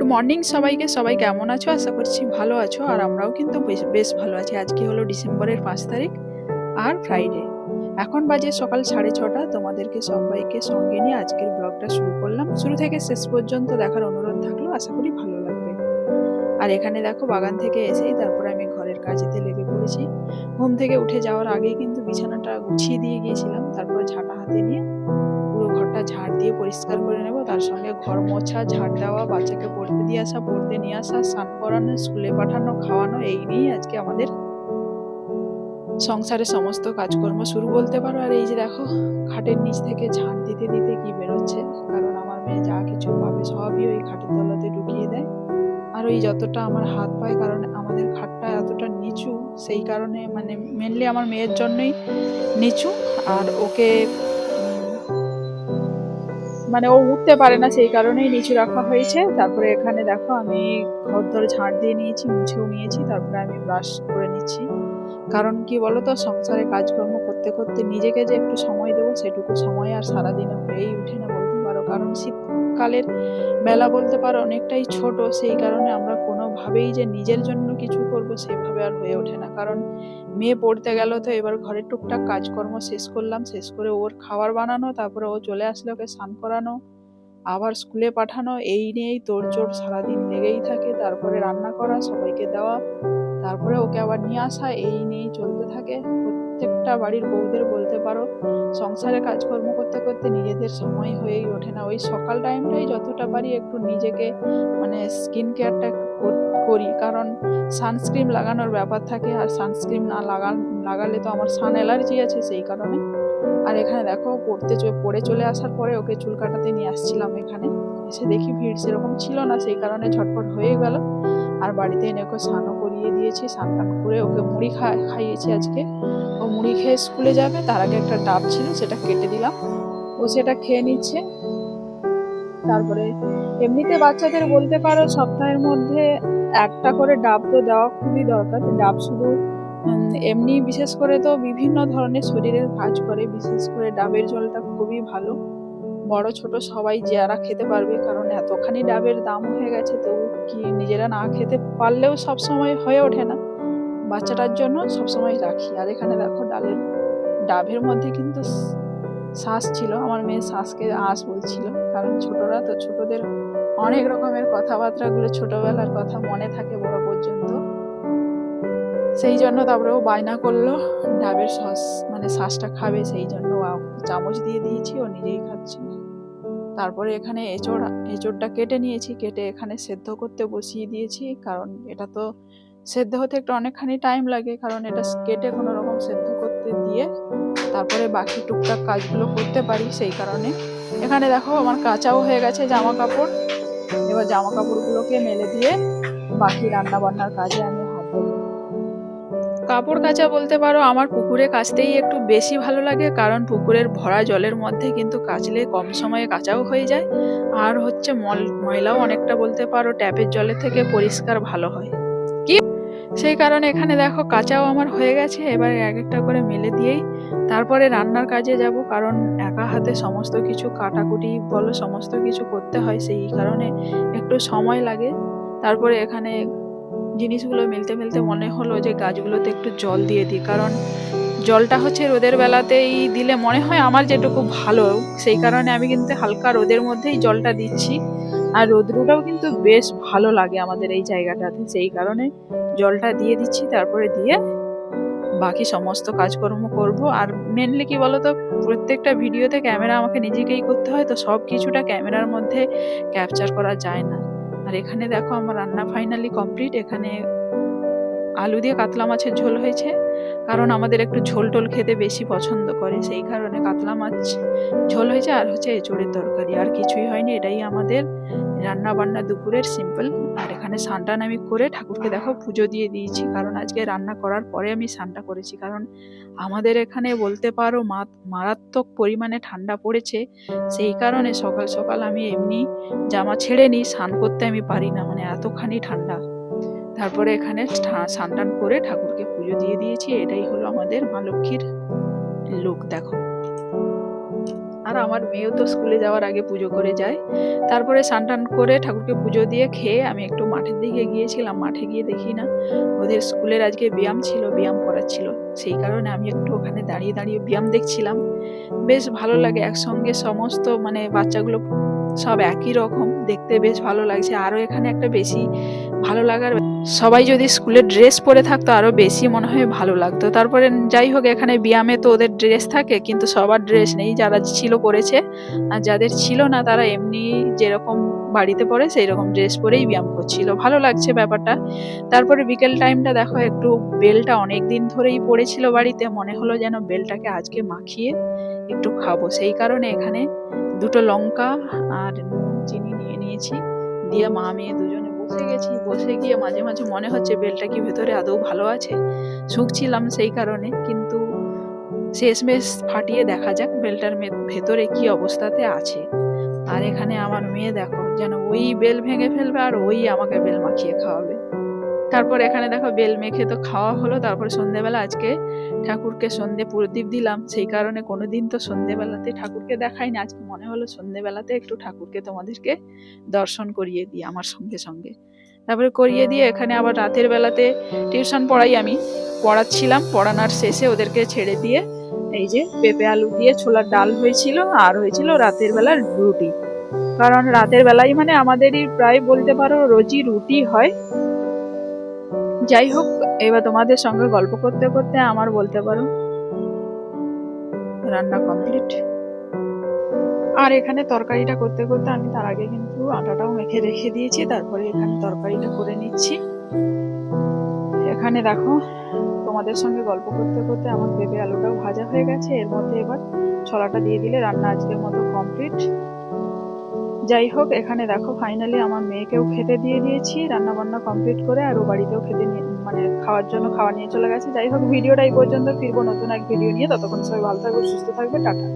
Good morning সবাইকে। সবাই কেমন আছো? আশা করছি ভালো আছো। আর আমরাও কিন্তু বেশ ভালো আছি। আজকে হলো ডিসেম্বরের পাঁচ তারিখ আর ফ্রাইডে এখন বাজে সকাল সাড়ে ছটা। তোমাদেরকে সবাইকে সঙ্গে নিয়ে আজকের ব্লগটা শুরু করলাম। শুরু থেকে শেষ পর্যন্ত দেখার অনুরোধ থাকল। আশা করি ভালো লাগবে। আর এখানে দেখো, বাগান থেকে এসেই তারপর আমি ঘরের কাজেতে লেগে পড়েছি। ঘুম থেকে উঠে যাওয়ার আগেই কিন্তু বিছানাটা গুছিয়ে দিয়ে গিয়েছিলাম। তারপরে ঝাঁটা হাতে নিয়ে ঘরটা ঝাড় দিয়ে পরিষ্কার করে নেব। তার সঙ্গে ঘর মোছা, ঝাড় দেওয়া, বাচ্চাকে পড়তে দিয়ে আসা, পড়তে নিয়ে আসা, স্নান করানো, স্কুলে পাঠানো, খাওয়ানো, এই নিয়েই আজকে আমাদের সংসারের সমস্ত কাজকর্ম শুরু বলতে পারো। আর এই যে দেখো, খাটের নিচ থেকে ঝাড় দিতে দিতে কি বেরোচ্ছে? কারণ আমার মেয়ে যা কিছু পাবে সবই ওই খাটের তলাতে ঢুকিয়ে দেয়। আর ওই যতটা আমার হাত পায়, কারণ আমাদের খাটটা এতটা নিচু, সেই কারণে মানে মেনলি আমার মেয়ের জন্যই নিচু। আর ওকে মানে ও উঠতে পারে না, সেই কারণেই নিচু রাখা হয়েছে। তারপরে এখানে দেখো আমি ঘর ধরে ঝাড় দিয়ে নিয়েছি, মুছেও নিয়েছি, তারপরে আমি ব্রাশ করে নিচ্ছি। কারণ কি বলতো, সংসারে কাজকর্ম করতে করতে নিজেকে যে একটু সময় দেবো, সেটুকু সময় আর সারাদিনে হয়েই উঠে না বলতে পারো। কারণ শীতকালের বেলা বলতে পারো অনেকটাই ছোট, সেই কারণে আমরা কোনোভাবেই যে নিজের জন্য কিছু করব সেভাবে আর হয়ে ওঠে না। কারণ মেয়ে পড়তে গেল তো এবার ঘরের টুকটাক কাজকর্ম শেষ করলাম, শেষ করে ওর খাবার বানানো, তারপরে ও চলে আসলে ওকে স্নান করানো, আবার স্কুলে পাঠানো, এই নিয়েই তোড়জোড় সারাদিন লেগেই থাকে, তারপরে রান্না করা, সবাইকে দেওয়া তারপরে ওকে আবার নিয়ে আসা, এই নিয়েই চলতে থাকে। প্রত্যেকটা বাড়ির বউদের বলতে পারো, সংসারে কাজকর্ম করতে করতে নিজেদের সময় হয়েই ওঠে না। ওই সকাল টাইমটাই যতটা পারি একটু নিজেকে মানে স্কিন কেয়ারটা করি কারণ সানস্ক্রিন লাগানোর ব্যাপার থাকে, আর সানস্ক্রিন না লাগান, লাগালে তো আমার সান অ্যালার্জি আছে সেই কারণে। আর এখানে দেখো, পড়তে পড়ে চলে আসার পরে ওকে চুল কাটাতে নিয়ে আসছিলাম এখানে। এসে দেখি ভিড় সেরকম ছিল না, সেই কারণে ঝটপট হয়ে গেল। আর বাড়িতে এনে ওকে স্নানও করিয়ে দিয়েছি, স্নান টান করে ওকে মুড়ি খাইয়েছি আজকে। ও মুড়ি খেয়ে স্কুলে যাবে, তার আগে একটা ডাব ছিল, সেটা কেটে দিলাম। ও সেটা খেয়ে নিচ্ছে। তারপরে এমনিতে বাচ্চাদের বলতে পারো সপ্তাহের মধ্যে একটা করে ডাব তো দেওয়া খুবই দরকার। ডাব শুধু এমনি বিশেষ করে তো বিভিন্ন ধরনের শরীরের কাজ করে, বিশেষ করে ডাবের জলটা খুবই ভালো। বড় ছোট সবাই যারা খেতে পারবে, কারণ এতখানি ডাবের দাম হয়ে গেছে, তো কি নিজেরা না খেতে পারলেও সব সময় হয়ে ওঠে না। বাচ্চাটার জন্য সব সময় রাখি। আর এখানে দেখো ডালের, ডাবের মধ্যে কিন্তু শ্বাস ছিল। আমার মেয়ে শ্বাসকে আঁশ বলছিল, কারণ ছোটরা তো ছোটদের অনেক রকমের কথাবার্তাগুলো ছোটবেলার কথা মনে থাকে বড় পর্যন্ত। সেই জন্য তারপরে ও বায়না করল, ডাবের সস মানে শ্বাসটা খাবে, সেই জন্য চামচ দিয়ে দিয়েছি, ও নিজেই খাচ্ছে। তারপরে এখানে এঁচড়, এঁচড়টা কেটে নিয়েছি, কেটে এখানে সেদ্ধ করতে বসিয়ে দিয়েছি, কারণ এটা তো সেদ্ধ হতে একটু অনেকখানি টাইম লাগে, কারণ এটা কেটে কোনো রকম সেদ্ধ করতে দিয়ে তারপরে বাকি টুকটাক কাজগুলো করতে পারি, সেই কারণে। এখানে দেখো আমার কাঁচাও হয়ে গেছে জামা কাপড় এবার জামা কাপড়গুলোকে মেলে দিয়ে বাকি রান্না বান্নার কাজে আমি কাপড় কাচা বলতে পারো, আমার পুকুরে কাচতেই একটু বেশি ভালো লাগে, কারণ পুকুরের ভরা জলের মধ্যে কিন্তু কাচলে কম সময়ে কাচাও হয়ে যায়। আর হচ্ছে মল, ময়লাও অনেকটা বলতে পারো, ট্যাপের জলের থেকে পরিষ্কার ভালো হয়। কি? সেই কারণে এখানে দেখো কাঁচাও আমার হয়ে গেছে, এবার এক একটা করে মেলে দিয়েই তারপরে রান্নার কাজে যাব, কারণ একা হাতে সমস্ত কিছু কাটাকুটি বলো, সমস্ত কিছু করতে হয়, সেই কারণে একটু সময় লাগে। তারপরে এখানে জিনিসগুলো মেলতে মেলতে মনে হলো যে গাছগুলোতে একটু জল দিয়ে দিই। কারণ জলটা হচ্ছে রোদের বেলাতেই দিলে মনে হয় আমার যেটুকু ভালো, সেই কারণে আমি কিন্তু হালকা রোদের মধ্যেই জলটা দিচ্ছি। আর রোদ্রুটাও কিন্তু বেশ ভালো লাগে আমাদের এই জায়গাটাতে, সেই কারণে জলটা দিয়ে দিচ্ছি, তারপরে দিয়ে বাকি সমস্ত কাজকর্ম করব। আর মেনলি কি বলতো, প্রত্যেকটা ভিডিওতে ক্যামেরা আমাকে নিজেকেই করতে হয়, তো সব কিছুটা ক্যামেরার মধ্যে ক্যাপচার করা যায় না। আর এখানে দেখো আমার রান্না ফাইনালি কমপ্লিট এখানে আলু দিয়ে কাতলা মাছের ঝোল হয়েছে। কারণ আমাদের একটু ঝোল টোল খেতে বেশি পছন্দ করে, সেই কারণে কাতলা মাছ ঝোল হয়েছে। আর হচ্ছে এঁচুড়ের তরকারি, আর কিছুই হয়নি, এটাই আমাদের রান্না বান্না দুপুরের সিম্পল আর এখানে সানটান আমি করে ঠাকুরকে দেখো পুজো দিয়ে দিয়েছি। কারণ আজকে রান্না করার পরে আমি স্নানটা করেছি। কারণ আমাদের এখানে বলতে পারো মারাত্মক পরিমাণে ঠান্ডা পড়েছে। সেই কারণে সকাল সকাল আমি এমনি জামা ছেড়ে নিই, স্নান করতে আমি পারি না। মানে এতখানি ঠান্ডা। তারপরে এখানে স্নান টান করে ঠাকুরকে পুজো দিয়ে দিয়েছি। এটাই হলো আমাদের মা লক্ষ্মীর লোক দেখো। আর আমার মেয়েও তো স্কুলে যাওয়ার আগে পুজো করে যায়। তারপরে টান করে ঠাকুরকে পুজো দিয়ে খেয়ে আমি একটু মাঠের দিকে গিয়েছিলাম, মাঠে গিয়ে দেখি না ওদের স্কুলের আজকে ব্যায়াম ছিল, ব্যায়াম করাচ্ছিল সেই কারণে আমি একটু ওখানে দাঁড়িয়ে দাঁড়িয়ে ব্যায়াম দেখছিলাম। বেশ ভালো লাগে একসঙ্গে সমস্ত মানে বাচ্চাগুলো সব একই রকম, দেখতে বেশ ভালো লাগছে। আরও এখানে একটা বেশি ভালো লাগার সবাই যদি স্কুলের ড্রেস পরে থাকতো আরও বেশি মনে হয় ভালো লাগতো। তারপরে যাই হোক, এখানে ব্যায়ামে তো ওদের ড্রেস থাকে, কিন্তু সবার ড্রেস নেই। যারা ছিল পরেছে আর যাদের ছিল না, তারা এমনি যেরকম বাড়িতে পরে সেই রকম ড্রেস পরেই ব্যায়াম করছিল। ভালো লাগছে ব্যাপারটা। তারপরে বিকেল টাইমটা দেখো, একটু বেলটা অনেক দিন ধরেই পড়েছিল বাড়িতে। মনে হলো যেন বেলটাকে আজকে মাখিয়ে একটু খাব। সেই কারণে এখানে দুটো লঙ্কা আর চিনি নিয়ে নিয়েছি। দিয়ে মা, মেয়ে দুজনে বসে গেছি, বসে গিয়ে মাঝে মাঝে মনে হচ্ছে বেলটা কি ভেতরে আদৌ ভালো আছে? শুকছিলাম সেই কারণে, কিন্তু শেষমেশ ফাটিয়ে দেখা যাক বেলটার ভেতরে কি অবস্থাতে আছে। আর এখানে আমার মেয়ে দেখো, যেন ওই বেল ভেঙে ফেলবে আর ওই আমাকে বেল মাখিয়ে খাওয়াবে। তারপর এখানে দেখো বেল মেখে তো খাওয়া হলো, তারপর সন্ধেবেলা আজকে ঠাকুরকে সন্ধে প্রদীপ দিলাম, সেই কারণে কোনোদিন তো সন্ধেবেলাতে ঠাকুরকে দেখাই না, আজকে মনে হলো সন্ধেবেলাতে একটু ঠাকুরকে তোমাদেরকে দর্শন করিয়ে দিই আমার সঙ্গে সঙ্গে। তারপরে করিয়ে দিয়ে এখানে আবার রাতের বেলাতে টিউশন পড়াই আমি, পড়াচ্ছিলাম, পড়ানোর শেষে ওদেরকে ছেড়ে দিয়ে এই যে পেঁপে আলু দিয়ে ছোলার ডাল হয়েছিল আর হয়েছিল রাতের বেলার রুটি। কারণ রাতের বেলায় মানে আমাদেরই প্রায় বলতে পারো রোজই রুটি হয় যাই হোক, এবার তোমাদের সঙ্গে গল্প করতে করতে আমার বলতে পারো। রান্না কমপ্লিট আর এখানে তরকারিটা করতে করতে আমি তার আগে কিন্তু আটাটাও মেখে রেখে দিয়েছি, তারপরে এখানে তরকারিটা করে নিচ্ছি। এখানে দেখো, তোমাদের সঙ্গে গল্প করতে করতে আমার পেঁপে আলুটাও ভাজা হয়ে গেছে। এর মধ্যে এবার ছলাটা দিয়ে দিলে রান্না আজকের মতো কমপ্লিট যাই হোক এখানে দেখো ফাইনালি আমার মেয়েকেও খেতে দিয়ে দিয়েছি রান্না বান্না কমপ্লিট করে আর ও বাড়িতেও খেতে নিয়ে মানে খাওয়ার জন্য খাওয়া নিয়ে চলে গেছে। যাই হোক ভিডিওটা এই পর্যন্ত, ফিরবো নতুন এক ভিডিও নিয়ে। ততক্ষণ সবাই ভালো থাকবে, সুস্থ থাকবে, টাটা।